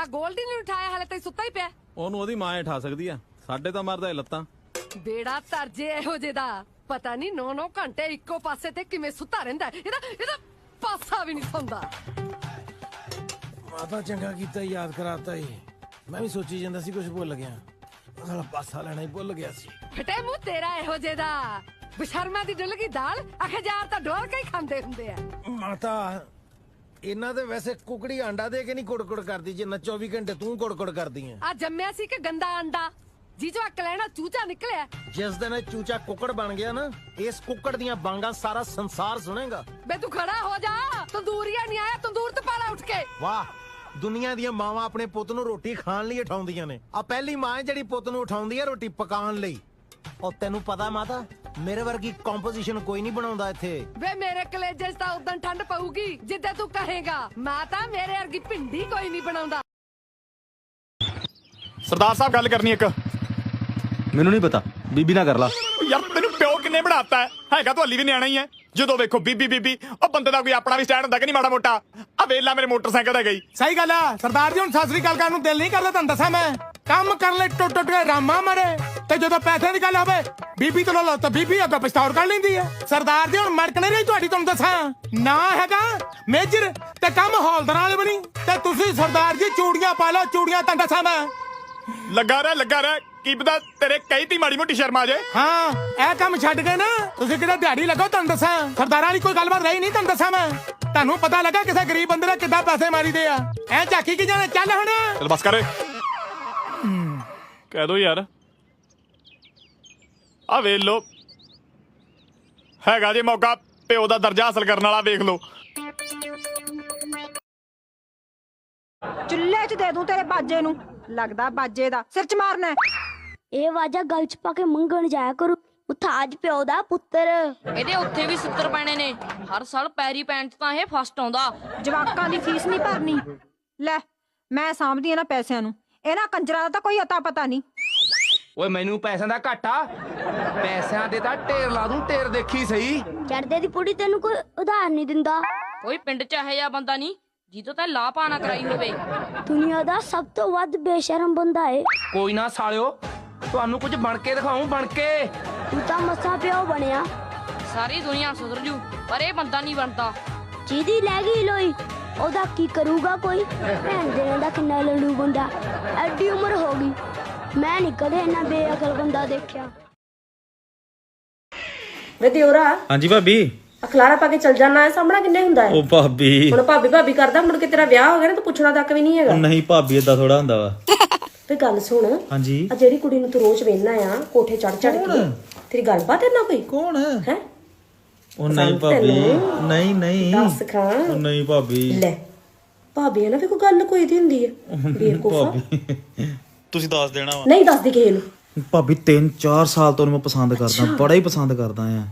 ਆ ਗੋਲਡੀ ਨੂੰ ਉਠਾਇਆ ਹਲੇ ਤਾਈ ਸੁੱਤਾ ਹੀ ਪਿਆ। ਉਹਨੂੰ ਉਹਦੀ ਮਾਂ ਹੀ ਠਾ ਸਕਦੀ ਆ। ਸਾਡੇ ਤਾਂ ਮਰਦਾ ਇਹ ਲੱਤਾਂ। ਬੇੜਾ ਤਰਜੇ ਇਹੋ ਜਿਹੇ ਦਾ। ਪਤਾ ਨਹੀਂ 9-9 ਘੰਟੇ ਇੱਕੋ ਪਾਸੇ ਤੇ ਕਿਵੇਂ ਸੁੱਤਾ ਰਹਿੰਦਾ ਹੈ। ਇਹਦਾ ਇਹਦਾ ਪਾਸਾ ਵੀ ਨਹੀਂ ਸੌਂਦਾ ਮਾਤਾ ਚੰਗਾ ਕੀਤਾ ਯਾਦ ਕਰਾਤਾ ਈ। ਮੈਂ ਵੀ ਸੋਚੀ ਜਾਂਦਾ ਸੀ ਕੁਝ ਭੁੱਲ ਗਿਆ। ਸਾਲਾ ਪਾਸਾ ਲੈਣਾ ਹੀ ਭੁੱਲ ਗਿਆ ਸੀ। ਫਟੇ ਮੂੰਹ ਤੇਰਾ ਇਹੋ ਜਿਹੇ ਦਾ। ਬਸ਼ਰਮਾ ਦੀ ਡੁੱਲ ਗਈ ਦਾਲ। ਅਖਜਾਰ ਤਾਂ ਡੋਲ ਕੇ ਹੀ ਖਾਂਦੇ ਹੁੰਦੇ ਆ। ਮਾਤਾ ਇਹਨਾਂ ਦੇ ਵੈਸੇ ਕੁਕੜੀ ਆਂਡਾ ਦੇ ਕੇ ਨਹੀਂ ਕੁੜਕੁੜ ਕਰਦੀ ਜਿੰਨਾ 24 ਘੰਟੇ ਤੂੰ ਕੁੜਕੁੜ ਕਰਦੀ ਐ ਆ ਜੰਮਿਆ ਸੀ ਕਿ ਗੰਦਾ ਅੰਡਾ ਜੀਜੋ ਅਕ ਲੈਣਾ ਚੂਚਾ ਨਿਕਲਿਆ। ਜਿਸ ਦਿਨ ਇਹ ਚੂਚਾ ਕੁੱਕੜ ਬਣ ਗਿਆ ਨਾ ਇਸ ਕੁੱਕੜ ਦੀਆਂ ਬਾਂਗਾਂ ਸਾਰਾ ਸੰਸਾਰ ਸੁਣੇਗਾ। ਬੇ ਤੂੰ ਖੜਾ ਹੋ ਜਾ ਤੰਦੂਰੀਆ ਨਹੀਂ ਆਇਆ ਤੰਦੂਰ ਤੇ ਪਾਲਾ ਉੱਠ ਕੇ। ਵਾਹ ਦੁਨੀਆ ਦੀਆਂ ਮਾਵਾਂ ਆਪਣੇ ਪੁੱਤ ਨੂੰ ਰੋਟੀ ਖਾਣ ਲਈ ਉਠਾਉਂਦੀਆਂ ਨੇ। ਆ ਪਹਿਲੀ ਮਾਂ ਹੈ ਜਿਹੜੀ ਪੁੱਤ ਨੂੰ ਉਠਾਉਂਦੀ ਹੈ ਰੋਟੀ ਪਕਾਉਣ ਲਈ। ਉਹ ਤੈਨੂੰ ਪਤਾ ਮਾਤਾ ਮੇਰੇ ਵਰਗੀ ਕੰਪੋਜੀਸ਼ਨ ਕੋਈ ਨਹੀਂ ਬਣਾਉਂਦਾ ਇੱਥੇ। ਵੇ ਮੇਰੇ ਕਲੇਜੇ 'ਚ ਤਾਂ ਉਦੋਂ ਠੰਡ ਪਊਗੀ ਜਿੱਦੇ ਤੂੰ ਕਹੇਗਾ। ਮੈਂ ਤਾਂ ਮੇਰੇ ਵਰਗੀ ਭਿੰਡੀ ਕੋਈ ਨਹੀਂ ਬਣਾਉਂਦਾ। ਸਰਦਾਰ ਸਾਹਿਬ ਗੱਲ ਕਰਨੀ ਇੱਕ। ਮੈਨੂੰ ਨਹੀਂ ਪਤਾ। ਬੀਬੀ ਨਾ ਕਰ ਲਾ। ਯਾਰ ਤੈਨੂੰ ਪਿਓ ਕਿੰਨੇ ਬਣਾਤਾ ਹੈ? ਹੈਗਾ ਤੂੰ ਹਲੀ ਵੀ ਨਿਆਣਾ ਹੀ ਹੈ। ਜਦੋਂ ਵੇਖੋ ਬੀਬੀ ਬੀਬੀ ਉਹ ਬੰਦੇ ਦਾ ਕੋਈ ਆਪਣਾ ਵੀ ਸਟੈਂਡ ਹੁੰਦਾ ਕਿ ਨਹੀਂ ਮਾੜਾ ਮੋਟਾ? ਆ ਵੇਲਾ ਮੇਰੇ ਮੋਟਰਸਾਈਕਲ ਤੇ ਗਈ। ਸਹੀ ਗੱਲ ਆ। ਸਰਦਾਰ ਜੀ ਹੁਣ ਸਤਿ ਸ੍ਰੀ ਅਕਾਲ ਕਰਨ ਨੂੰ ਦਿਲ ਨਹੀਂ ਕਰਦਾ ਤੁਹਾਨੂੰ ਦੱਸਾਂ ਮੈਂ। ਕੰਮ ਕਰ ਲੈ ਟੁੱਟ ਟੁੱਟ ਕੇ ਰਾਮਾ ਮਰੇ। ਤੇ ਜਦੋਂ ਪੈਸੇ ਦੀ ਗੱਲ ਹੋਵੇ ਬੀਬੀ ਤੋਂ ਲੋ ਤਾਂ ਬੀਬੀ ਅੱਗੇ ਪਛਤਾਉਰ ਕਰ ਲੈਂਦੀ ਹੈ। ਸਰਦਾਰ ਜੀ ਹੁਣ ਮੜਕ ਨਹੀਂ ਰਹੀ ਤੁਹਾਡੀ ਤੁਹਾਨੂੰ ਦੱਸਾਂ। ਨਾ ਹੈਗਾ ਮੇਜਰ ਤੇ ਕੰਮ ਹੌਲਦਾਰਾਂ ਵਾਲੇ ਬਣੀ। ਤੇ ਤੁਸੀਂ ਸਰਦਾਰ ਜੀ ਚੂੜੀਆਂ ਪਾ ਲਓ ਚੂੜੀਆਂ ਤੁਹਾਨੂੰ ਦੱਸਾਂ ਮੈਂ। ਲੱਗਾ ਰਹਿ ਲੱਗਾ ਰਹਿ। ਕੀ ਪਤਾ ਤੇਰੇ ਕਈ ਤੀ ਮਾੜੀ ਮੋਟੀ ਸ਼ਰਮ ਆ ਜਾਏ। ਹਾਂ ਇਹ ਕੰਮ ਛੱਡ ਕੇ ਨਾ ਤੁਸੀਂ ਕਿਤੇ ਦਿਹਾੜੀ ਲੱਗੋ ਤੁਹਾਨੂੰ ਦੱਸਾਂ। ਸਰਦਾਰਾਂ ਵਾਲੀ ਕੋਈ ਗੱਲਬਾਤ ਰਹੀ ਨਹੀਂ ਤੁਹਾਨੂੰ ਦੱਸਾਂ ਮੈਂ। ਤੁਹਾਨੂੰ ਪਤਾ ਲੱਗਾ ਕਿਸੇ ਗਰੀਬ ਬੰਦੇ ਦਾ ਕਿੱਦਾਂ ਪੈਸੇ ਮਾਰੀਦੇ ਆ। ਐ ਝਾਕੀ ਕੀ ਜਾਣਾ? ਚੱਲ ਹੁਣ। ਚਲ ਬਸ ਕਰ। ਕਹਿ ਦੋ ਯਾਰ। ਆ ਵੇਖ ਲੋ ਹੈਗਾ ਜੇ ਮੌਕਾ ਪਿਓ ਦਾ ਦਰਜਾ ਹਾਸਲ ਕਰਨ ਵਾਲਾ ਵੇਖ ਲੋ ਚੁੱਲ੍ਹੇ 'ਚ ਦੇ ਦੂੰ ਤੇਰੇ ਬਾਜੇ ਨੂੰ। ਲੱਗਦਾ ਬਾਜੇ ਦਾ। ਸਿਰ 'ਚ ਮਾਰਨਾ ਹੈ। ਇਹ ਵਾਜਾ ਗਲ ਚ ਪਾ ਕੇ ਮੰਗਣ ਜਾਇਆ ਕਰੂ। ਉਥਾਜ ਪਿਓ ਦਾ ਪੁੱਤਰ। ਇਹਦੇ ਉੱਥੇ ਵੀ 70 ਪੈਣੇ ਨੇ। ਹਰ ਸਾਲ ਪੈਰੀ ਪੈਣ ਚ ਤਾਂ ਇਹ ਫਸਟ ਆਉਂਦਾ। ਜਵਾਕਾਂ ਦੀ ਫੀਸ ਨਹੀਂ ਭਰਨੀ। ਲੈ ਮੈਂ ਸਾਂਭਦੀ ਆ ਨਾ ਪੈਸਿਆਂ ਨੂੰ। ਇਹਨਾਂ ਕੰਜਰਾਂ ਦਾ ਤਾਂ ਕੋਈ ਅਤਾ ਪਤਾ ਨਹੀਂ। ਓਏ ਮੈਨੂੰ ਪੈਸਿਆਂ ਦਾ ਘਾਟਾ। ਪੈਸਿਆਂ ਦੇ ਤਾਂ ਢੇਰ ਲਾ ਦੂੰ ਢੇਰ ਦੇਖੀ ਸਹੀ। ਚੜਦੇ ਦੀ ਪੁੜੀ ਤੈਨੂੰ ਕੋਈ ਉਧਾਰ ਨਹੀਂ ਦਿੰਦਾ। ਕੋਈ ਪਿੰਡ ਚ ਇਹੋ ਜਿਹਾ ਬੰਦਾ ਨਹੀਂ ਜਿਹਤੋਂ ਤਾਂ ਲਾਹ ਪਾ ਨਾ ਕਰਾਈ ਹੋਵੇ। ਦੁਨੀਆ ਦਾ ਸਭ ਤੋਂ ਵੱਧ ਬੇਸ਼ਰਮ ਬੰਦਾ ਏ। ਕੋਈ ਨਾ ਸਾਲਿਓ ਤੁਹਾਨੂੰ ਕੁਝ ਬਣ ਕੇ ਦਿਖਾਉਂ ਬਣ ਕੇ। ਤੂੰ ਤਾਂ ਮਸਾ ਪਿਓ ਬਣਿਆ। ਸਾਰੀ ਦੁਨੀਆ ਸੁਧਰ ਜੂ ਪਰ ਇਹ ਬੰਦਾ ਨਹੀਂ ਬਣਦਾ। ਜਿਹਦੀ ਲੈ ਗਈ ਲੋਈ ਉਹਦਾ ਕੀ ਕਰੂਗਾ ਕੋਈ? ਭੈਣ ਦੇ ਦਾ ਕਿੰਨਾ ਲੜੂ ਬੰਦਾ ਐਡੀ ਉਮਰ ਹੋ ਗਈ। ਮੈਂ ਨਹੀਂ ਕਦੇ ਇੰਨਾ ਬੇਅਕਲ ਬੰਦਾ ਦੇਖਿਆ। ਵੇ ਦਿਓਰਾ ਹਾਂਜੀ ਭਾਬੀ। ਅਖਲਾਰਾ ਪਾ ਕੇ ਚਲ ਜਾਣਾ ਹੈ ਸਾਹਮਣਾ ਕਿੰਨੇ ਹੁੰਦਾ ਹੈ? ਉਹ ਭਾਬੀ। ਹੁਣ ਭਾਬੀ ਭਾਬੀ ਕਰਦਾ ਮੁੜ ਕੇ ਤੇਰਾ ਵਿਆਹ ਹੋ ਗਿਆ ਨਾ ਤਾਂ ਪੁੱਛਣਾ ਤੱਕ ਵੀ ਨਹੀਂ ਹੈਗਾ। ਨਹੀਂ ਭਾਬੀ ਏਦਾਂ ਥੋੜਾ ਹੁੰਦਾ ਵਾ। ਤੇ ਗੱਲ ਸੁਣ ਹਾਂਜੀ। ਆ ਜਿਹੜੀ ਕੁੜੀ ਨੂੰ ਤੂੰ ਰੋਜ਼ ਵੇਖਣਾ ਆ ਕੋਠੇ ਚੜ ਚੜ ਕੇ ਤੇਰੀ ਗੱਲਬਾਤ ਹੈ ਨਾ ਕੋਈ? ਕੌਣ? ਹੈ? ਉਹ ਨਹੀਂ ਭਾਬੀ? ਨਹੀਂ ਨਹੀਂ। ਦੱਸ ਖਾਂ। ਉਹ ਨਹੀਂ ਭਾਬੀ। ਲੈ ਭਾਬੀ ਆ ਨਾ ਵੀ ਕੋਈ ਗੱਲ ਕੋਈ ਦੀ ਹੁੰਦੀ ਹੈ ਬੇਵਕੂਫਾ ਭਾਬੀ। ਤੁਸੀਂ ਦੱਸ ਦੇਣਾ ਵਾ। ਨਹੀਂ ਦੱਸਦੀ ਕਿਸੇ ਨੂੰ। ਭਾਬੀ 3-4 ਸਾਲ ਤੋਂ ਉਹਨੂੰ ਮੈਂ ਪਸੰਦ ਕਰਦਾ। ਬੜਾ ਹੀ ਪਸੰਦ ਕਰਦਾ ਆ।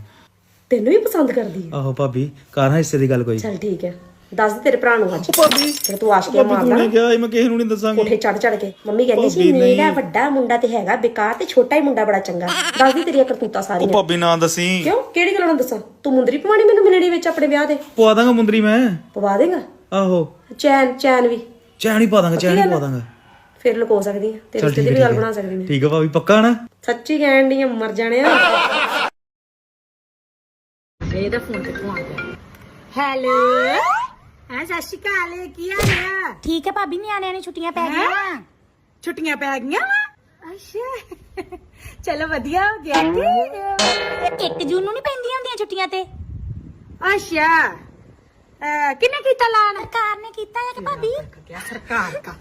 ਤੈਨੂੰ ਵੀ ਪਸੰਦ ਕਰਦੀ ਹੈ ਆਹੋ ਭਾਬੀ ਕਰ ਹਾਂ ਹਿੱਸੇ ਦੀ ਗੱਲ ਕੋਈ। ਚਲ ਠੀਕ ਹੈ ਦੱਸ ਦੇ ਤੇਰੇ ਭਰਾ ਨੂੰ ਅੱਜ। ਭਾਬੀ ਫਿਰ ਤੂੰ ਆਸ਼ਕੀਆਂ ਭਾਬੀ ਤੂੰ ਮਾਰਦਾ ਨੇ ਕਿਹਾ ਮੈਂ ਕਿਸੇ ਨੂੰ ਨਹੀਂ ਦੱਸਾਂਗੀ। ਕੋਠੇ ਚੜ ਚੜ ਕੇ। ਮੰਮੀ ਕਹਿੰਦੀ ਸੀ ਭਾਬੀ ਨਹੀਂ। ਮੇਰਾ ਵੱਡਾ ਮੁੰਡਾ ਤੇ ਹੈਗਾ ਬੇਕਾਰ ਤੇ ਛੋਟਾ ਹੀ ਮੁੰਡਾ ਬੜਾ ਚੰਗਾ। ਦੱਸਦੀ ਤੇਰੀਆਂ ਕਰਤੂਤਾਂ ਉਹ ਸਾਰੀਆਂ। ਭਾਬੀ ਨਾ ਦੱਸੀ। ਕਿਉਂ? ਕਿਹੜੀ ਗੱਲੋਂ ਦੱਸਾਂ? ਤੂੰ ਮੁੰਦਰੀ ਪਵਾਣੀ ਮੈਨੂੰ ਮਿਲਣੀ ਵਿੱਚ ਆਪਣੇ ਵਿਆਹ ਦੇ ਪਵਾ ਦਾਂਗਾ ਮੁੰਦਰੀ ਮੈਂ। ਪਵਾ ਦੇਗਾ? ਆਹੋ। ਚੈਨ ਚੈਨ ਵੀ। ਚੈਨ ਹੀ ਪਾ ਦਾਂਗਾ ਚੈਨ ਹੀ ਗੱਲ ਪਵਾ ਆ। ਦਾਂਗਾ। ਫਿਰ ਲੁਕੋ ਸਕਦੀ ਆ। ਤੇਰੇ ਚਲ ਰਿਸ਼ਤੇ ਠੀਕ ਦੀ ਹੈ ਵੀ ਗੱਲ ਬਣਾ। ਸਕਦੀ ਮੈਂ। ਠੀਕ ਹੈ ਭਾਬੀ ਪੱਕਾ ਨਾ? ਸੱਚੀ ਕਹਿਣ ਦੀ ਮਰ ਜਾਣੇ ਆ। ਹੈਲੋ? ਹਾਂ ਸਤਿ ਸ਼੍ਰੀ ਅਕਾਲ ਕੀ ਹਾਲ ਆ ਠੀਕ ਹੈ ਭਾਬੀ ਨਿਆਣਿਆਂ ਨੇ ਛੁੱਟੀਆਂ ਪੈ ਹੈਂ? ਛੁੱਟੀਆਂ ਪੈ ਗਈਆਂ ਵਾ? ਅੱਛਾ। ਚਲੋ ਵਧੀਆ ਹੋ ਗਿਆ ਕਿ 1 ਜੂਨ ਨੂੰ ਨਹੀਂ ਪੈਂਦੀਆਂ ਹੁੰਦੀਆਂ ਛੁੱਟੀਆਂ ਤੇ? ਅੱਛਾ। ਕਿਹਨੇ ਕੀਤਾ ਲਾਣ ਸਰਕਾਰ ਨੇ ਕੀਤਾ ਹੈ ਕਿ ਭਾਬੀ? ਗਿਆ? ਸਰਕਾਰ ਦਾ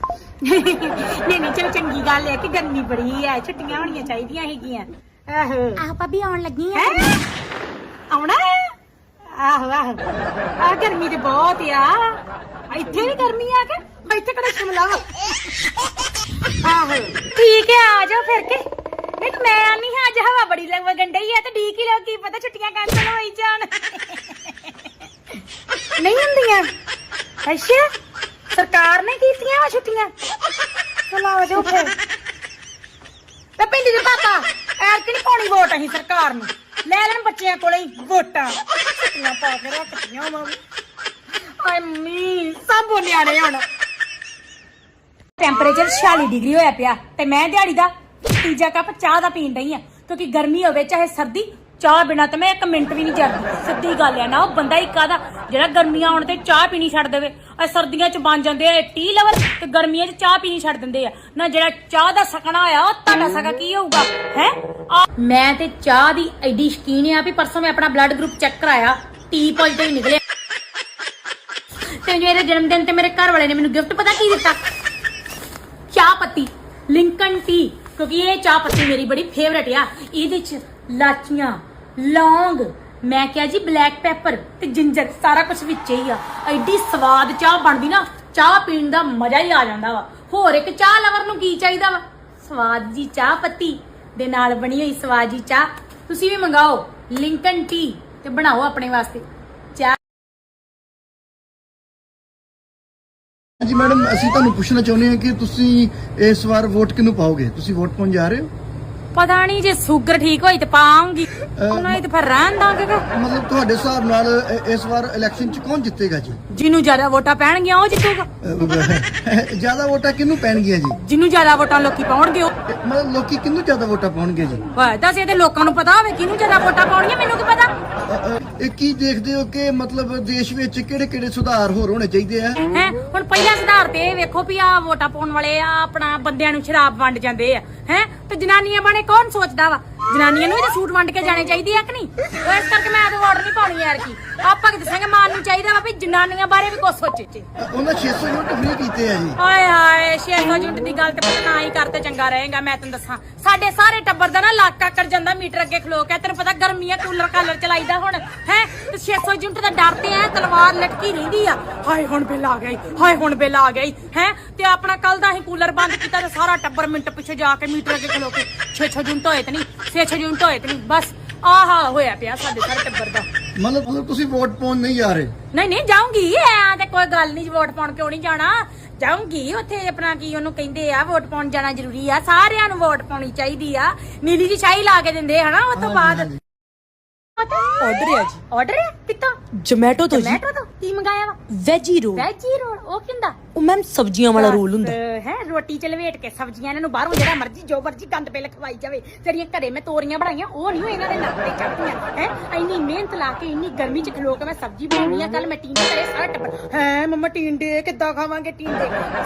ਨਹੀਂ ਨਹੀਂ ਚਲ ਚੰਗੀ ਗੱਲ ਹੈ ਕਿ ਗਰਮੀ ਬੜੀ ਹੈ ਛੁੱਟੀਆਂ ਹੋਣੀਆਂ ਚਾਹੀਦੀਆਂ ਹੈਗੀਆਂ। ਆਹੋ। ਆਹ ਭਾਬੀ ਆਉਣ ਲੱਗੀ ਆ। ਆਹੋ ਆ ਗਰਮੀ ਤੇ ਬਹੁਤ ਆ। ਇੱਥੇ ਵੀ ਗਰਮੀ ਆ ਕੇ? ਇੱਥੇ ਕਿਹੜਾ ਸ਼ਿਮਲਾ? ਵਾ ਆਹੋ। ਠੀਕ ਹੈ ਆ ਜਾਓ ਫਿਰ ਕੇ। ਨਹੀਂ ਮੈਂ ਨਹੀਂ ਅੱਜ ਹਵਾ ਬੜੀ ਲੱਗ ਵਗਣ ਡਈ ਆ ਤੇ ਡੀ ਕਿਲੋ ਕੀ ਪਤਾ ਛੁੱਟੀਆਂ ਕੈਂਸਲ ਹੋਈ ਜਾਣ। ਨਹੀਂ ਹੁੰਦੀਆਂ। ਅੱਛਾ ਸਰਕਾਰ ਨੇ ਕੀਤੀਆਂ ਵਾ ਛੁੱਟੀਆਂ? ਚਲੋ ਆ ਜਾਓ ਫਿਰ। ਤੇ ਪਿੰਡ ਦੇ ਪਾਪਾ ਐਰ ਕਿ ਨਹੀਂ ਪਾਉਣੀ ਵੋਟ ਅਸੀਂ ਸਰਕਾਰ ਨੂੰ। ਲੈ ਲੈਣ ਬੱਚਿਆਂ ਕੋਲੇ ਹੀ ਵੋਟਾਂ। ਛੁੱਟੀਆਂ ਪਾ ਕੇ ਰੱਖਤੀਆਂ ਮਾਂ ਆਏ ਮੰਮੀ, ਸਭ ਨਿਆਣੇ ਹੁਣ। ਟੈਂਪਰੇਚਰ 46 ਡਿਗਰੀ ਹੋਇਆ ਪਿਆ ਤੇ ਮੈਂ ਦਿਹਾੜੀ ਦਾ ਤੀਜਾ ਕੱਪ ਚਾਹ ਦਾ ਪੀਣ ਰਹੀ ਆ। ਕਿਉਂਕਿ ਗਰਮੀ ਹੋਵੇ, ਚਾਹੇ ਸਰਦੀ ਚਾਹ ਬਿਨਾ ਤਾਂ ਮੈਂ ਇੱਕ ਮਿੰਟ ਵੀ ਨਹੀਂ ਜਾਂਦੀ ਸਿੱਧੀ ਗੱਲ ਆ ਨਾ, ਉਹ ਬੰਦਾ ਹੀ ਕਾਦਾ ਜਿਹੜਾ ਗਰਮੀਆਂ ਆਉਣ ਤੇ ਚਾਹ ਪੀਣੀ ਛੱਡ ਦੇਵੇ ਆ ਸਰਦੀਆਂ 'ਚ ਬਣ ਜਾਂਦੇ ਆ ਟੀ ਲਵਰ ਤੇ ਗਰਮੀਆਂ 'ਚ ਚਾਹ ਪੀਣੀ ਛੱਡ ਦਿੰਦੇ ਆ। ਨਾ ਜਿਹੜਾ ਚਾਹ ਦਾ ਸਕਣਾ ਆ, ਉਹ ਤੁਹਾਡਾ ਸਕਾ ਕੀ ਹੋਊਗਾ, ਹੈ? ਮੈਂ ਤੇ ਚਾਹ ਦੀ ਐਡੀ ਸ਼ਕੀਨ ਆ ਵੀ ਪਰਸੋਂ ਮੈਂ ਆਪਣਾ ਬਲੱਡ ਗਰੁੱਪ ਚੈੱਕ ਕਰਾਇਆ ਟੀ ਪੋਜ਼ਿਟਿਵ ਨਿਕਲਿਆ। ਤੇ ਮੇਰੇ ਜਨਮ ਦਿਨ ਤੇ ਮੇਰੇ ਘਰ ਵਾਲੇ ਨੇ ਮੈਨੂੰ ਗਿਫਟ ਪਤਾ ਕੀ ਦਿੱਤਾ? ਚਾਹ ਪੱਤੀ ਲਿੰਕਨ ਟੀ ਕਿਉਂਕਿ ਇਹ ਚਾਹ ਪੱਤੀ ਮੇਰੀ ਬੜੀ ਫੇਵਰਟ ਆ। ਇਹਦੇ ਚ ਲਾਚੀਆਂ ਲੌਂਗ। ਮੈਂ ਕਿਹਾ ਜੀ ਬਲੈਕ ਪੈਪਰ ਤੇ ਜਿੰਜਰ ਸਾਰਾ ਕੁਝ ਵਿੱਚ ਹੀ ਆ। ਐਡੀ ਸਵਾਦ ਚਾਹ ਬਣਦੀ ਨਾ, ਚਾਹ ਪੀਣ ਦਾ ਮਜ਼ਾ ਹੀ ਆ ਜਾਂਦਾ ਵਾ। ਹੋਰ ਇੱਕ ਚਾਹ ਲਵਰ ਨੂੰ ਕੀ ਚਾਹੀਦਾ ਵਾ? ਸਵਾਦ ਜੀ ਚਾਹ ਪੱਤੀ। ਦੇ ਨਾਲ ਬਣੀ ਹੋਈ ਸਵਾਦ ਜੀ ਚਾਹ। ਤੁਸੀਂ ਵੀ ਮੰਗਾਓ ਲਿੰਕਨ ਟੀ ਤੇ ਬਣਾਓ ਆਪਣੇ ਵਾਸਤੇ। ਚਾਹ ਮੈਡਮ ਅਸੀਂ ਤੁਹਾਨੂੰ ਪੁੱਛਣਾ ਚਾਹੁੰਦੇ ਹਾਂ ਕਿ ਤੁਸੀਂ ਇਸ ਵਾਰ ਵੋਟ ਕਿਹਨੂੰ ਪਾਓਗੇ? ਤੁਸੀਂ ਵੋਟ ਪਾਉਣ ਜਾ ਰਹੇ ਹੋ? ਪਤਾ ਨਹੀਂ ਜੇ ਸ਼ੂਗਰ ਠੀਕ ਹੋਈ ਤੇ ਪਾਉਂਗੀ। ਨਹੀਂ ਤੇ ਫਿਰ ਰਹਿਣ ਦਾਂਗੇ ਕਿ ਮਤਲਬ ਤੁਹਾਡੇ ਹਿਸਾਬ ਨਾਲ ਇ- ਇਸ ਵਾਰ ਇਲੈਕਸ਼ਨ 'ਚ ਕੌਣ ਜਿੱਤੇਗਾ ਜੀ? ਜਿਹਨੂੰ ਜ਼ਿਆਦਾ ਵੋਟਾਂ ਪੈਣਗੀਆਂ ਉਹ ਜਿੱਤੂਗਾ। ਜ਼ਿਆਦਾ ਵੋਟਾਂ ਕਿਹਨੂੰ ਪੈਣਗੀਆਂ ਜੀ? ਜਿਹਨੂੰ ਜ਼ਿਆਦਾ ਵੋਟਾਂ ਲੋਕੀ ਪਾਉਣਗੇ ਉਹ ਇਹ ਮਤਲਬ ਲੋਕੀ ਕਿਹਨੂੰ ਜ਼ਿਆਦਾ ਵੋਟਾਂ ਪਾਉਣਗੇ ਜੀ? ਹੋਏ ਦੱਸ ਇਹਦੇ ਲੋਕਾਂ ਨੂੰ ਪਤਾ ਹੋਵੇ ਕਿਹਨੂੰ ਜ਼ਿਆਦਾ ਵੋਟਾਂ ਪਾਉਣੀਆਂ ਮੈਨੂੰ ਕੀ ਪਤਾ? ਅ, ਅ, ਇਹ ਕੀ ਦੇਖਦੇ ਹੋ ਕਿ ਮਤਲਬ ਦੇਸ਼ ਵਿੱਚ ਕਿਹੜੇ ਕਿਹੜੇ ਸੁਧਾਰ ਹੋਰ ਹੋਣੇ ਚਾਹੀਦੇ ਆ? ਹੈ ਹੁਣ ਪਹਿਲਾ ਸੁਧਾਰ ਤੇ ਇਹ ਵੇਖੋ ਵੀ ਆ ਵੋਟਾਂ ਪਾਉਣ ਵਾਲੇ ਆ ਆਪਣਾ ਬੰਦਿਆਂ ਨੂੰ ਸ਼ਰਾਬ ਵੰਡ ਜਾਂਦੇ ਆ। ਹੈ ਤੇ ਜਨਾਨੀਆਂ ਬਾਰੇ ਕੌਣ ਸੋਚਦਾ ਵਾ? ਜਨਾਨੀਆਂ ਨੂੰ ਵੀ ਤਾਂ ਸੂਟ ਵੰਡ ਕੇ ਜਾਣੇ ਚਾਹੀਦੇ ਆ ਕਿ ਨਹੀਂ? ਉਹ ਇਸ ਕਰਕੇ ਮੈਂ ਤਾਂ ਵੋਟ ਨਹੀਂ ਪਾਉਣੀ ਯਾਰ ਕੀ। ਆ ਭਗਤ ਸਿੰਘ ਮਾਨ ਨੂੰ ਚਾਹੀਦਾ ਵਾ ਵੀ ਜਨਾਨੀਆਂ ਬਾਰੇ ਵੀ ਕੁਝ ਸੋਚੇ ਉਹਨਾਂ 600 ਯੂਨਿਟ ਫ੍ਰੀ ਕੀਤੇ ਆ ਜੀ। ਹਾਏ ਹਾਏ ਸ਼ੇਖੋ ਜੁੱਟ ਦੀ ਗੱਲ ਤੇ ਪਤਾ ਨਾ ਹੀ ਕਰਤੇ ਚੰਗਾ ਰਹੇਗਾ ਮੈਂ ਤੈਨੂੰ ਦੱਸਾਂ। ਸਾਡੇ ਸਾਰੇ ਟੱਬਰ ਦਾ ਨਾ ਲੱਕ ਆਕੜ ਜਾਂਦਾ ਮੀਟਰ ਅੱਗੇ ਖਲੋ ਕੇ। ਤੈਨੂੰ ਪਤਾ ਗਰਮੀਆਂ ਕੂਲਰ ਕਾਲਰ ਚਲਾਈਦਾ ਹੁਣ ਹੈ? ਤੇ 600 ਯੂਨਿਟ ਦਾ ਡਰ ਤੇ ਐ ਤਲਵਾਰ ਲਟਕੀ ਰਹਿੰਦੀ ਆ। ਹਾਏ ਹੁਣ ਬਿੱਲ ਆ ਗਈ ਹਾਏ ਹੁਣ ਬਿੱਲ ਆ ਗਈ ਹੈ? ਤੇ ਆਪਣਾ ਕੱਲ ਦਾ ਹੀ ਕੂਲਰ ਬੰਦ ਕੀਤਾ ਤੇ ਸਾਰਾ ਟੱਬਰ ਮਿੰਟ ਪਿੱਛੇ ਜਾ ਕੇ ਮੀਟਰ ਅੱਗੇ ਖਲੋ ਕੇ 600 ਯੂਨਿਟ ਹੋਏ ਤੇ ਨਹੀਂ 600 ਯੂਨਿਟ ਹੋਏ ਤੇ ਬਸ ਆਹਾ ਹੋਇਆ ਪਿਆ ਸਾਡੇ ਸਾਰੇ ਟੱਬਰ ਦਾ। ਮਤਲਬ ਮਤਲਬ ਤੁਸੀਂ ਵੋਟ ਪਾਉਣ ਨਹੀਂ ਜਾ ਰਹੇ? ਨਹੀਂ ਨਹੀਂ ਜਾਊਂਗੀ ਐ ਤੇ ਕੋਈ ਗੱਲ ਨਹੀਂ ਵੋਟ ਪਾਉਣ ਕਿਉਂ ਨਹੀਂ ਜਾਣਾ? ਜਾਊਂਗੀ ਉੱਥੇ ਆਪਣਾ ਕੀ ਉਹਨੂੰ ਕਹਿੰਦੇ ਆ ਵੋਟ ਪਾਉਣ ਜਾਣਾ ਜ਼ਰੂਰੀ ਆ ਸਾਰਿਆਂ ਨੂੰ ਵੋਟ ਪਾਉਣੀ ਚਾਹੀਦੀ ਆ। ਨੀਲੀ ਜੀ ਸ਼ਾਹੀ ਲਾ ਕੇ ਦਿੰਦੇ ਹਨਾ ਉਸ ਤੋਂ ਬਾਅਦ। ਆਰਡਰ ਹੈ ਜੀ। ਆਰਡਰ ਹੈ? ਕਿੱਥੋਂ? ਜਮੈਟੋ ਤੋਂ ਜੀ। ਟੋਮੈਟੋ ਤੋਂ? ਕੀ ਮੰਗਾਇਆ ਵਾ? ਵੈਜੀ ਰੋਲ ਵੈਜੀ ਰੋਲ ਉਹ ਕਿੰਦਾ? ਉਹ ਮੈਮ ਸਬਜ਼ੀਆਂ ਵਾਲਾ ਰੋਲ ਹੁੰਦਾ। ਹੈ ਰੋਟੀ ਚ ਲਵੇਟ ਕੇ ਸਬਜ਼ੀਆਂ ਇਹਨਾਂ ਨੂੰ ਬਾਹਰੋਂ ਜਿਹੜਾ ਮਰਜ਼ੀ ਜੋ ਮਰਜ਼ੀ ਗੰਦ ਪੇ ਲਖਵਾਈ ਜਾਵੇ ਜਿਹੜੀਆਂ ਘਰੇ ਮੈਂ ਤੋਰੀਆਂ ਬਣਾਈਆਂ ਉਹ ਨਹੀਂ ਇਹਨਾਂ ਦੇ ਨੱਕ ਤੇ ਚੜਦੀਆਂ ਹੈ? ਇੰਨੀ ਮਿਹਨਤ ਲਾ ਕੇ ਇੰਨੀ ਗਰਮੀ ਚ ਖਲੋ ਕੇ ਮੈਂ ਸਬਜ਼ੀ ਬਣਾਉਣੀ ਆ ਕੱਲ ਮੈਂ ਟੀਨ ਕਰੇ ਸਾਰਾ ਟੱਬਰ ਹੈ ਮੰਮਾ ਦੇ ਕਿੱਦਾਂ ਖਾਵਾਂਗੇ ਦੇ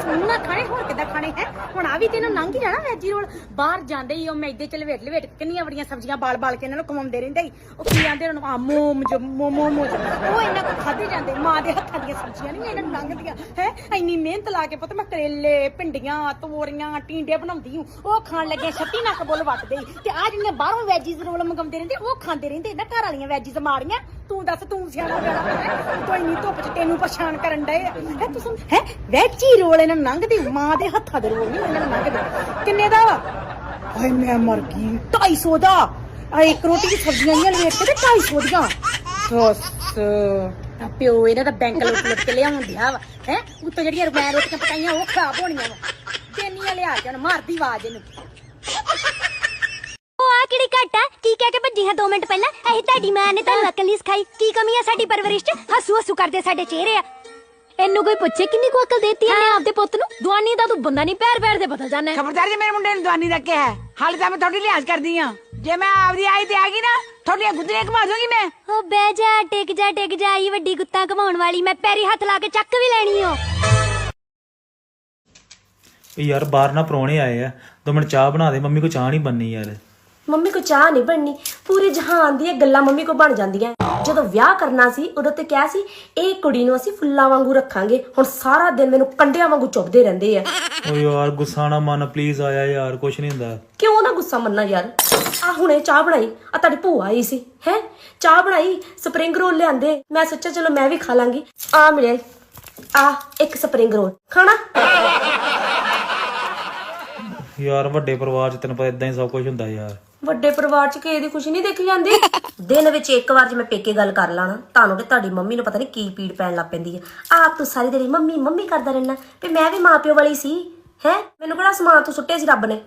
ਸੁਣਨਾ ਖਾਣੇ ਹੋਰ ਕਿੱਦਾਂ ਖਾਣੇ ਹੈ? ਹੁਣ ਆ ਵੀ ਤੈਨੂੰ ਲੰਘ ਹੀ ਜਾਣਾ ਵੈਜੀ ਰੋਲ ਬਾਹਰ ਜਾਂਦੇ ਹੀ ਉਹ ਮੈਦੇ ਚ ਲਵੇਟ ਲਵੇਟ ਕਿੰਨੀਆਂ ਬੜੀਆਂ ਸਬਜ਼ੀਆਂ ਬਾਲ ਬਾਲ ਕੇ ਇਹਨਾਂ ਨੂੰ ਖਵਾਉਂਦੇ ਰਹਿੰਦੇ ਸੀ ਉਹ ਕੀ ਆਂਦੇ ਉਹਨਾਂ ਨੂੰ ਆ ਮੋਮ ਮੋਮੋ ਮੋਜ ਉਹ ਇਹਨਾਂ ਕੋ ਖਾਦੇ ਜਾਂਦੇ। ਮਾਂ ਦੇ ਹੱਥਾਂ ਦੀਆਂ ਸਬਜ਼ੀਆਂ ਨਹੀਂ ਇਹਨਾਂ ਨੂੰ ਲੰਘਦੀਆਂ। ਹੈ? ਇੰਨੀ ਮਿਹਨਤ ਲਾ ਕੇ ਪੁੱਤ ਮੈਂ ਕਰੇਲੇ, ਭਿੰਡੀਆਂ, ਤੋਰੀਆਂ ਟੀਂਡੇ ਬਣਾਉਂਦੀ ਹੂੰ। ਉਹ ਖਾਣ ਲੱਗੇ ਛੱਤੀ ਨੱਕ ਬੁੱਲ ਵੱਟਦੇ। ਈ। ਤੇ ਆ ਜਿਹੜੀਆਂ ਬਾਹਰੋਂ ਵੈਜੀਜ਼ ਰੋਲ ਮੰਗਾਉਂਦੇ ਰਹਿੰਦੇ, ਉਹ ਖਾਂਦੇ ਰਹਿੰਦੇ। ਨਾ ਘਰ ਵਾਲੀਆਂ ਵੈਜੀਜ਼ ਮਾਰੀਆਂ ਤੂੰ ਦੱਸ, ਤੂੰ ਸਿਆਣਾ ਬਣਾ ਹੈ? ਤੂੰ ਇੰਨੀ ਧੁੱਪ 'ਚ ਤੈਨੂੰ ਪਰੇਸ਼ਾਨ ਕਰਨ ਡਏ ਆ? ਹੈ ਤੂੰ ਹੈ? ਵੈਜੀ ਰੋਲ ਇਹਨਾਂ ਨੂੰ ਲੰਘਦੀ? ਮਾਂ ਦੇ ਹੱਥਾਂ ਦੇ ਰੋਲ ਨਹੀਂ ਇਹਨਾਂ ਨੂੰ ਲੰਘਦੇ। ਕਿੰਨੇ ਦਾ ਵਾ? ਹਾਏ, ਮੈਂ ਮਰ ਗਈ। 250 ਦਾ। ਆ ਇੱਕ ਰੋਟੀ ਦੀ ਸਬਜ਼ੀਆਂ ਨਹੀਂ ਲਵੇਟ ਕੇ ਤੇ 250 ਦੀਆਂ। ਦੱਸ ਪਿਓ ਇਹਦਾ ਤਾਂ ਬੈਂਕ ਲੁੱਟ ਲੁੱਟ ਕੇ ਲਿਆਉਂਦਿਆ ਵਾ ਹੈ? ਉੱਤੋਂ ਜਿਹੜੀਆਂ ਮੈਂ ਰੋਟੀਆਂ ਪਕਾਈਆਂ ਉਹ ਖਰਾਬ ਹੋਣੀਆਂ ਵਾ। ਦੇਨੀਆਂ ਲਿਆ ਉਹਨੂੰ ਮਾਰਦੀ ਆਵਾਜ਼ ਇਹਨੂੰ। ਉਹ ਆ ਕਿਹੜੀ ਘੱਟ ਆ? ਕੀ ਕਹਿ ਕੇ ਭੱਜੀ ਹੈ 2 ਮਿੰਟ ਪਹਿਲਾਂ? ਇਹ ਤੁਹਾਡੀ ਮਾਂ ਨੇ ਤੁਹਾਨੂੰ ਅਕਲ ਨਹੀਂ ਸਿਖਾਈ। ਕੀ ਕਮੀ ਆ ਸਾਡੀ ਪਰਵਰਿਸ਼ ਚ? ਹੱਸੂ ਹੱਸੂ ਕਰਦੇ ਸਾਡੇ ਚਿਹਰੇ ਆ। ਇਹਨੂੰ ਕੋਈ ਪੁੱਛੇ ਕਿੰਨੀ ਕੁ ਅਕਲ ਦੇਤੀ ਇਹਨੇ ਆਪਦੇ ਪੁੱਤ ਨੂੰ? ਦਵਾਨੀ ਦਾ ਤੂੰ ਬੰਦਾ ਨਹੀਂ ਪੈਰ ਪੈਰ ਦੇ ਬਦਲ ਜਾਣਾ ਖਬਰਦਾਰ ਜੇ ਮੇਰੇ ਮੁੰਡੇ ਨੂੰ ਦਵਾਨੀ ਦਾ ਕਿਹਾ ਹੈ। ਹਾਲੇ ਤਾਂ ਮੈਂ ਤੁਹਾਡੀ ਲਿਹਾਜ਼ ਕਰਦੀ ਆ ਜੇ ਮੈਂ ਆਪਦੀ ਆਈ ਤੇ ਆ ਗਈ ਨਾ ਤੁਹਾਡੀਆਂ ਗੁੱਦੀਆਂ ਘੁਮਾ ਦੂੰਗੀ ਮੈਂ। ਓ ਬਹਿ ਜਾ ਟਿਕ ਜਾ ਟਿਕ ਜਾ ਆਈ ਵੱਡੀ ਗੁੱਤਾਂ ਘਮਾਉਣ ਵਾਲੀ। ਮੈਂ ਪੈਰੀ ਹੱਥ ਲਾ ਕੇ ਚੱਕ ਵੀ ਲੈਣੀ ਓ ਯਾਰ ਬਾਹਰ ਨਾ ਪਰੋਣੇ ਆਏ ਆ। ਦੋ ਮਿੰਟ ਚਾਹ ਬਣਾ ਦੇ ਮੰਮੀ ਕੋ ਚਾਹ ਨਹੀਂ ਬੰਨੀ ਯਾਰ। ਮੰਮੀ ਕੋ ਚਾਹ ਨਹੀਂ ਬਣਨੀ। ਪੂਰੇ ਜਹਾਨ ਦੀਆਂ ਗੱਲਾਂ ਮੰਮੀ ਕੋ ਬਣ ਜਾਂਦੀਆਂ। ਜਦੋਂ ਵਿਆਹ ਕਰਨਾ ਸੀ ਉਦੋਂ ਤੇ ਕਿਹਾ ਸੀ ਇਹ ਕੁੜੀ ਨੂੰ ਅਸੀਂ ਫੁੱਲਾਂ ਵਾਂਗੂ ਰੱਖਾਂਗੇ। ਹੁਣ ਸਾਰਾ ਦਿਨ ਮੈਨੂੰ ਕੰਡਿਆਂ ਵਾਂਗੂ ਚੁੱਭਦੇ ਰਹਿੰਦੇ ਆ। ਓ ਯਾਰ ਗੁੱਸਾ ਨਾ ਮਨ ਪਲੀਜ਼ ਆਇਆ ਯਾਰ ਕੁਛ ਨਹੀਂ ਹੁੰਦਾ। ਕਿਉਂ ਨਾ ਗੁੱਸਾ ਮੰਨਣਾ ਯਾਰ? ਆ ਹੁਣੇ ਚਾਹ ਬਣਾਈ ਆ ਤੁਹਾਡੀ ਭੂਆ ਆਈ ਸੀ ਹੈ? ਚਾਹ ਬਣਾਈ ਸਪਰਿੰਗ ਰੋਲ ਲਿਆਂਦੇ। ਮੈਂ ਸੋਚਿਆ ਚਲੋ ਮੈਂ ਵੀ ਖਾ ਲਾਂਗੀ। ਆ ਮਿਲਿਆ ਆ ਇੱਕ ਸਪਰਿੰਗ ਰੋਲ। ਖਾਣਾ? ਯਾਰ ਵੱਡੇ ਪਰਿਵਾਰ ਚ ਤੈਨੂੰ ਪਤਾ ਇਦਾਂ ਹੀ ਸਭ ਕੁਝ ਹੁੰਦਾ ਯਾਰ। ਵੱਡੇ ਪਰਿਵਾਰ ਚ ਕਿਸੇ ਦੀ ਖੁਸ਼ੀ ਨਹੀਂ ਦੇਖੀ ਜਾਂਦੀ। ਦਿਨ ਵਿੱਚ ਇੱਕ ਵਾਰ ਜੇ ਮੈਂ ਪੇਕੇ ਗੱਲ ਕਰ ਲਾਣਾ ਤੁਹਾਨੂੰ ਕਿ ਤੁਹਾਡੀ ਮੰਮੀ ਨੂੰ ਪਤਾ ਨਹੀਂ ਕੀ ਪੀੜ ਪੈਣ ਲੱਗ ਪੈਂਦੀ ਹੈ ਆਪ ਤੂੰ ਸਾਰੀ ਦਿਨ ਮੰਮੀ ਮੰਮੀ ਕਰਦਾ ਰਹਿਣਾ ਵੀ ਮੈਂ ਵੀ ਮਾਪਿਓ ਵਾਲੀ ਸੀ, ਹੈ? ਮੈਨੂੰ ਕਿਹੜਾ ਸਮਾਨ ਤੋਂ ਸੁੱਟਿਆ ਸੀ ਰੱਬ ਨੇ?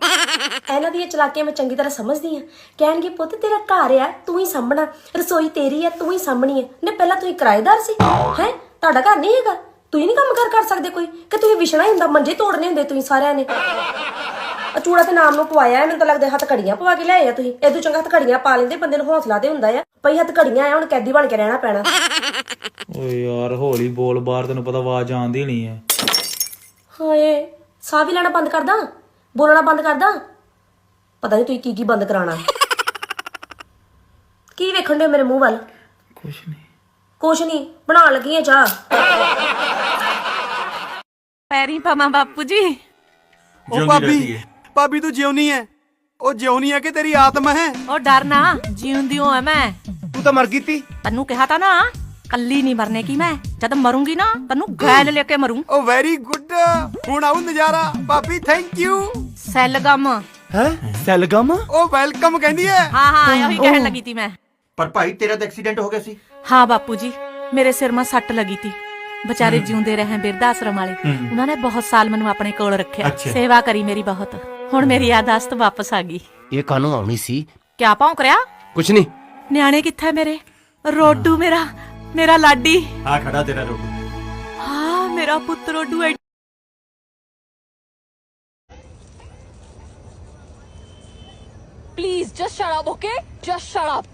ਇਹਨਾਂ ਦੀਆਂ ਚਲਾਕੀਆਂ ਮੈਂ ਚੰਗੀ ਤਰ੍ਹਾਂ ਸਮਝਦੀ ਆ। ਕਹਿਣਗੇ, ਪੁੱਤ ਤੇਰਾ ਘਰ ਆ, ਤੂੰ ਹੀ ਸਾਂਭਣਾ, ਰਸੋਈ ਤੇਰੀ ਆ, ਤੂੰ ਹੀ ਸਾਂਭਣੀ ਆ। ਨੇ ਪਹਿਲਾਂ ਤੁਸੀਂ ਕਿਰਾਏਦਾਰ ਸੀ, ਹੈ? ਤੁਹਾਡਾ ਘਰ ਨਹੀਂ ਹੈਗਾ? ਤੁਸੀਂ ਨਹੀਂ ਕੰਮ ਕਰ ਕਰ ਸਕਦੇ ਕੋਈ, ਕਿ ਤੁਸੀਂ ਵਿਛਣਾ ਹੀ ਹੁੰਦਾ, ਮੰਜੇ ਤੋੜਨੇ ਹੁੰਦੇ ਤੁਸੀਂ ਸਾਰਿਆਂ ਨੇ? ਆ ਚੂੜਾ ਤੇ ਨਾਮ ਨੂੰ ਪਵਾਇਆ ਮੈਨੂੰ ਤਾਂ ਲੱਗਦਾ ਹੱਥ ਘੜੀਆਂ ਪਵਾ ਕੇ ਲਿਆਏ ਆ ਤੁਸੀਂ। ਇਦੋਂ ਚੰਗਾ ਹੱਥ ਘੜੀਆਂ ਪਾ ਲੈਂਦੇ ਬੰਦੇ ਨੂੰ ਹੌਸਲਾ ਤੇ ਹੁੰਦਾ ਆ। ਪਈ ਹੱਥ ਘੜੀਆਂ ਆ ਹੁਣ ਕੈਦੀ ਬਣ ਕੇ ਰਹਿਣਾ ਪੈਣਾ। ਓਏ ਯਾਰ ਹੌਲੀ ਬੋਲ ਬਾਹਰ ਤੈਨੂੰ ਪਤਾ ਆਵਾਜ਼ ਆਉਂਦੀ ਨਹੀਂ ਹੈ ਹਾਏ ਸਾਹ ਵੀ ਲੈਣਾ ਬੰਦ ਕਰਦਾ? ਬੋਲਣਾ ਬੰਦ ਕਰਦਾ? ਪਤਾ ਨਹੀਂ ਤੁਸੀਂ ਕੀ ਕੀ ਬੰਦ ਕਰਾਣਾ ਕੀ ਵੇਖਣ ਦੇ ਮੇਰੇ ਮੂੰਹ ਵੱਲ? ਕੁਛ ਨਹੀਂ। ਕੁਛ ਨਹੀਂ ਬਣਾਉਣ ਲੱਗੀ ਆ ਚਾਹ। ਪੈਰੀ ਪਾਵਾਂ ਬਾਪੂ ਜੀ। ਉਹ ਭਾਬੀ ਭਾਬੀ ਤੂੰ ਜਿਉਣੀ ਹੈ ਉਹ ਜਿਉਣੀ ਹੈ ਕਿ ਤੇਰੀ ਆਤਮਾ ਹੈ? ਉਹ ਡਰਨਾ ਜਿਉਂਦੀ ਹਾਂ ਮੈਂ। ਤੂੰ ਤਾਂ ਮਰ ਗਈ ਤੀ। ਤੈਨੂੰ ਕਿਹਾ ਤਾਂ ਨਾ ਕੱਲੀ ਨਹੀਂ ਮਰਨੇ ਕੀ ਮੈਂ। ਜਦ ਮਰੂੰਗੀ ਨਾ ਤੈਨੂੰ ਗੈਲ ਲੈ ਕੇ ਮਰੂੰ। ਉਹ ਵੈਰੀ ਗੁੱਡ ਹੁਣ ਆਉ ਨਜ਼ਾਰਾ। ਭਾਬੀ ਥੈਂਕ ਯੂ ਸੈਲਗਮ। ਹੈ? ਸੈਲਗਮ? ਉਹ ਵੈਲਕਮ ਕਹਿੰਦੀ ਹੈ ਹਾਂ ਹਾਂ ਉਹੀ ਕਹਿਣ ਲੱਗੀ ਤੀ ਮੈਂ। ਪਰ ਭਾਈ ਤੇਰਾ ਤਾਂ ਐਕਸੀਡੈਂਟ ਹੋ ਗਿਆ ਸੀ। ਹਾਂ ਬਾਪੂ ਜੀ ਮੇਰੇ ਸਿਰ 'ਮਾ ਸੱਟ ਲੱਗੀ ਤੀ। ਵਿਚਾਰੇ ਜਿਉਂਦੇ ਰਹੇ ਬਿਰਧ ਆਸ਼ਰਮ ਵਾਲੇ। ਉਹਨਾਂ ਨੇ ਬਹੁਤ ਸਾਲ ਮੈਨੂੰ ਆਪਣੇ ਕੋਲ ਰੱਖਿਆ। ਸੇਵਾ ਕਰੀ ਮੇਰੀ ਬਹੁਤ। ਹੁਣ ਮੇਰੀ ਯਾਦਾਸ਼ਤ ਵਾਪਸ ਆ ਗਈ। ਇਹ ਕਾਨੂੰ ਆਉਣੀ ਸੀ? ਕਿਆ ਭੌਂਕ ਰਿਆ? ਕੁਛ ਨਹੀਂ। ਨਿਆਣੇ ਕਿੱਥੇ ਮੇਰੇ? ਰੋਡੂ ਮੇਰਾ ਮੇਰਾ ਲਾਡੀ। ਆ ਖੜਾ ਤੇਰਾ ਰੋਡੂ। ਹਾਂ ਮੇਰਾ ਪੁੱਤ ਰੋਡੂ ਐ। Please just shut up okay just shut up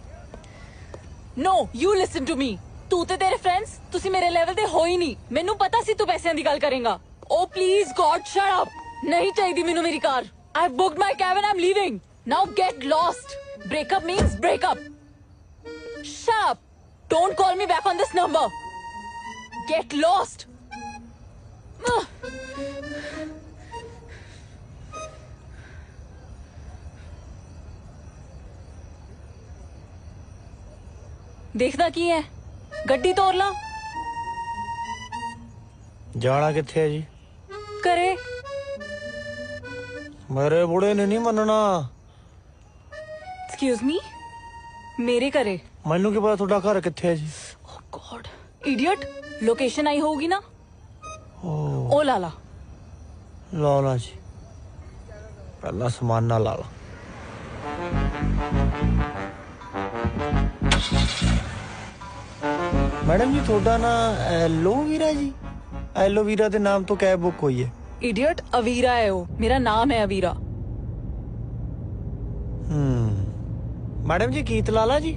no you listen to me ਤੂੰ ਤੇ ਤੇਰੇ ਫਰੈਂਡਸ ਤੁਸੀਂ ਮੇਰੇ ਲੈਵਲ ਦੇ ਹੋ ਹੀ ਨਹੀਂ। ਮੈਨੂੰ ਪਤਾ ਸੀ ਤੂੰ ਪੈਸਿਆਂ ਦੀ ਗੱਲ ਕਰੇਗਾ। ਓ ਪਲੀਜ਼ ਗॉड ਸ਼ਟ ਅਪ ਨਹੀਂ ਚਾਹੀਦੀ ਮੈਨੂੰ ਮੇਰੀ car. I booked my cab and am leaving now get lost breakup means breakup shut up don't call me back on this number get lost ਦੇਖਦਾ ਕੀ ਹੈ ਗੱਡੀ ਤੋਰ ਲਾ ਜਾਣਾ ਕਿੱਥੇ ਹੈ ਜੀ ਮੇਰੇ ਬੁੜੇ ਨੇ ਨਹੀਂ ਮੰਨਣਾ। ਐਕਸਕਿਊਜ਼ ਮੀ ਮੇਰੇ ਘਰੇ? ਮੈਨੂੰ ਕੀ ਪਤਾ ਤੁਹਾਡਾ ਘਰ ਕਿੱਥੇ ਹੈ ਜੀ? ਓ ਗॉड ਇਡੀਅਟ ਲੋਕੇਸ਼ਨ ਆਈ ਹੋਊਗੀ ਨਾ? ਉਹ ਲਾ ਲਾ। ਲਾ ਲਾ ਜੀ। ਪਹਿਲਾਂ ਸਮਾਨ ਨਾ ਲਾ ਲਾ। ਮੈਡਮ ਜੀ ਤੁਹਾਡਾ ਨਾ ਐਲੋਵੀਰਾ ਜੀ। ਐਲੋਵੀਰਾ ਦੇ ਨਾਮ ਤੋਂ ਕੈਬ ਬੁੱਕ ਹੋਈ ਹੈ। ਇਡੀਅਟ ਅਵੀਰਾ ਹੈ ਉਹ ਮੇਰਾ ਨਾਮ ਹੈ ਅਵੀਰਾ ਹੂੰ ਮੈਡਮ ਜੀ ਕੀਤ ਲਾਲਾ ਜੀ